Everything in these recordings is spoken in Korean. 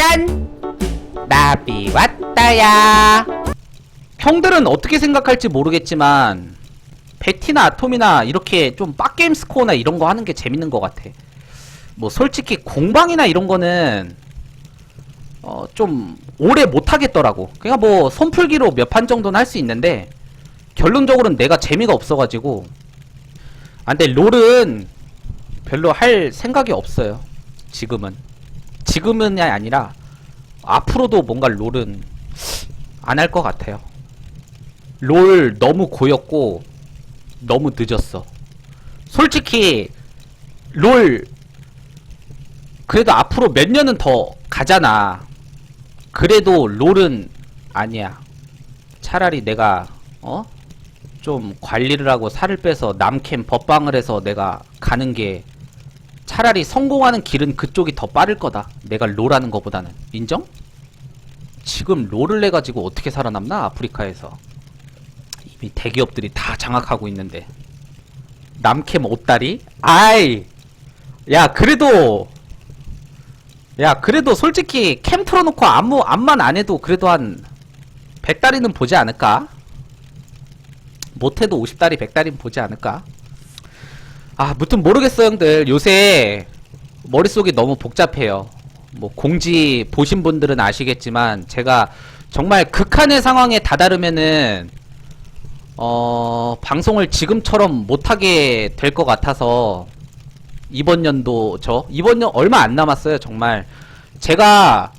짠! 나비 왔다야. 형들은 어떻게 생각할지 모르겠지만 베티나 아톰이나 이렇게 좀 빡게임 스코어나 이런 거 하는 게 재밌는 것 같아. 뭐 솔직히 공방이나 이런 거는 어 좀 오래 못 하겠더라고. 그러니까 뭐 손풀기로 몇 판 정도는 할 수 있는데 결론적으로는 내가 재미가 없어가지고. 아 근데 롤은 별로 할 생각이 없어요. 지금은. 지금은이 아니라 앞으로도 뭔가 롤은 안 할 것 같아요. 롤 너무 고였고 너무 늦었어. 솔직히 롤 그래도 앞으로 몇 년은 더 가잖아. 그래도 롤은 아니야. 차라리 내가 어? 좀 관리를 하고 살을 빼서 남캠 법방을 해서 내가 가는 게 차라리 성공하는 길은 그쪽이 더 빠를 거다. 내가 롤하는 거보다는. 인정? 지금 롤을 해가지고 어떻게 살아남나? 아프리카에서. 이미 대기업들이 다 장악하고 있는데. 남캠 옷다리? 아이! 야, 그래도, 야, 그래도 솔직히 캠 틀어놓고 아무, 암만 안 해도 그래도 한 100다리는 보지 않을까? 못해도 50다리, 100다리는 보지 않을까? 아, 무튼 모르겠어, 형들. 요새 머릿속이 너무 복잡해요. 뭐, 공지 보신 분들은 아시겠지만, 제가 정말 극한의 상황에 다다르면은, 어, 방송을 지금처럼 못하게 될 것 같아서, 이번 연도, 저, 이번 년 얼마 안 남았어요, 정말. 제가,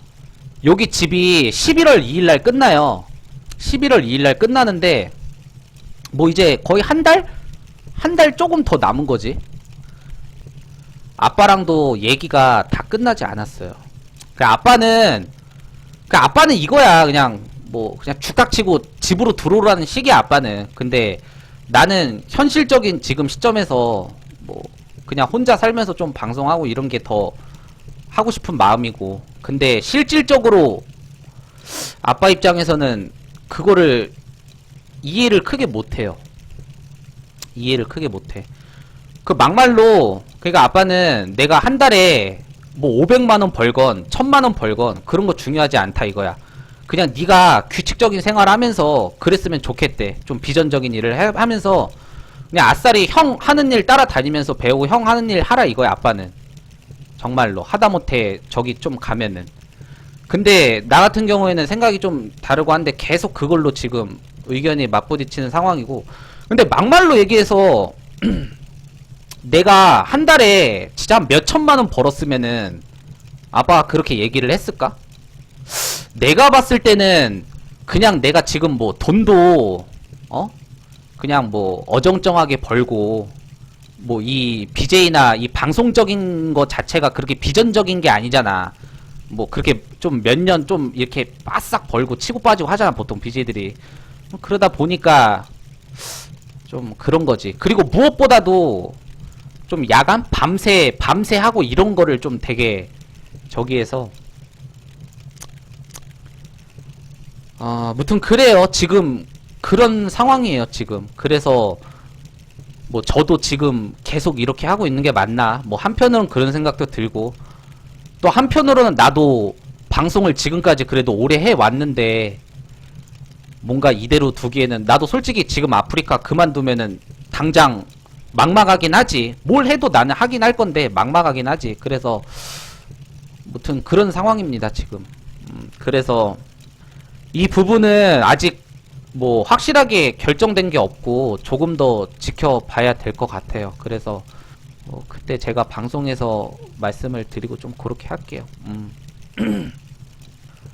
여기 집이 11월 2일날 끝나요. 11월 2일날 끝나는데, 뭐 이제 거의 한 달? 한 달 조금 더 남은 거지. 아빠랑도 얘기가 다 끝나지 않았어요. 그 아빠는 그 아빠는 이거야. 그냥 뭐 그냥 죽닥치고 집으로 들어오라는 식이야 아빠는. 근데 나는 현실적인 지금 시점에서 뭐 그냥 혼자 살면서 좀 방송하고 이런 게 더 하고 싶은 마음이고. 근데 실질적으로 아빠 입장에서는 그거를 이해를 크게 못해요. 이해를 크게 못해. 그 막말로 그러니까 아빠는 내가 한 달에 뭐 500만 원 벌건 1000만 원 벌건 그런 거 중요하지 않다 이거야. 그냥 네가 규칙적인 생활하면서 그랬으면 좋겠대. 좀 비전적인 일을 해- 하면서 그냥 아싸리 형 하는 일 따라다니면서 배우고 형 하는 일 하라 이거야 아빠는. 정말로 하다못해 저기 좀 가면은. 근데 나 같은 경우에는 생각이 좀 다르고 한데 계속 그걸로 지금 의견이 맞부딪히는 상황이고 근데 막말로 얘기해서 내가 한 달에 진짜 한몇 천만 원 벌었으면은 아빠가 그렇게 얘기를 했을까? 내가 봤을 때는 그냥 내가 지금 뭐 돈도 어? 그냥 뭐 어정쩡하게 벌고 뭐 이 BJ나 이 방송적인 거 자체가 그렇게 비전적인 게 아니잖아. 뭐 그렇게 좀 몇 년 좀 이렇게 바싹 벌고 치고 빠지고 하잖아 보통 BJ들이. 그러다 보니까 좀 그런 거지. 그리고 무엇보다도 좀 야간 밤새 밤새 하고 이런 거를 좀 되게 저기에서 아, 무튼 그래요. 지금 그런 상황이에요, 지금. 그래서 뭐 저도 지금 계속 이렇게 하고 있는 게 맞나? 뭐 한편으로는 그런 생각도 들고 또 한편으로는 나도 방송을 지금까지 그래도 오래 해 왔는데 뭔가 이대로 두기에는 나도 솔직히 지금 아프리카 그만두면은 당장 막막하긴 하지. 뭘 해도 나는 하긴 할 건데 막막하긴 하지. 그래서 무튼 그런 상황입니다, 지금. 음, 그래서 이 부분은 아직 뭐 확실하게 결정된 게 없고 조금 더 지켜봐야 될 것 같아요. 그래서 뭐 그때 제가 방송에서 말씀을 드리고 좀 그렇게 할게요. 음.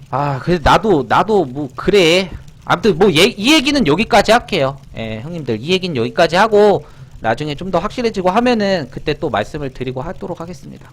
아, 그래 나도 나도 뭐 그래. 아무튼 뭐 이 얘기는 여기까지 할게요. 예, 형님들 이 얘기는 여기까지 하고 나중에 좀 더 확실해지고 하면은 그때 또 말씀을 드리고 하도록 하겠습니다.